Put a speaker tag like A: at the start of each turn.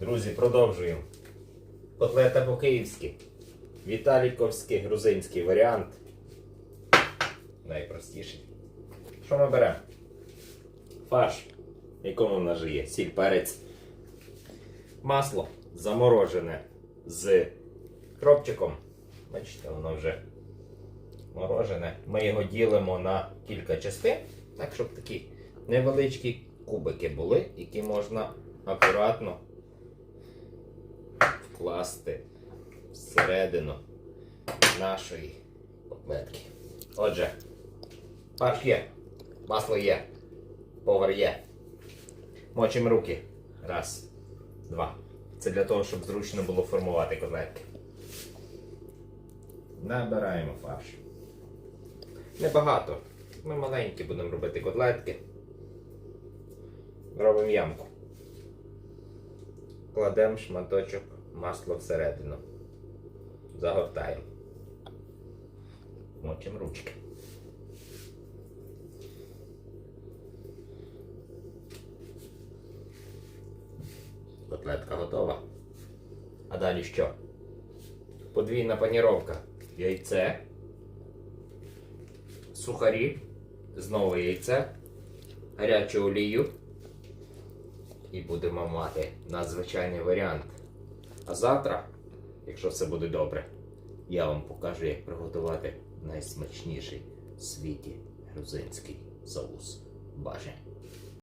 A: Друзі, продовжуємо. Котлета по-київськи. Віталіковський грузинський варіант. Найпростіший. Що ми беремо? Фарш, в якому в нас же є сіль, перець. Масло заморожене з кропчиком. Бачите, воно вже морожене. Ми його ділимо на кілька частин, так, щоб такі невеличкі кубики були, які можна акуратно вкласти всередину нашої котлетки. Отже, фарш є, масло є, повар є. Мочимо руки. Раз, два. Це для того, щоб зручно було формувати котлетки. Набираємо фарш. Небагато. Ми маленькі будемо робити котлетки. Робимо ямку. Кладемо шматочок масла всередину. Загортаємо. Мочимо ручки. Котлетка готова. А далі що? Подвійна паніровка. Яйце. Сухарі. Знову яйце. Гарячу олію. І будемо мати надзвичайний варіант. А завтра, якщо все буде добре, я вам покажу, як приготувати найсмачніший в світі грузинський соус. Баже.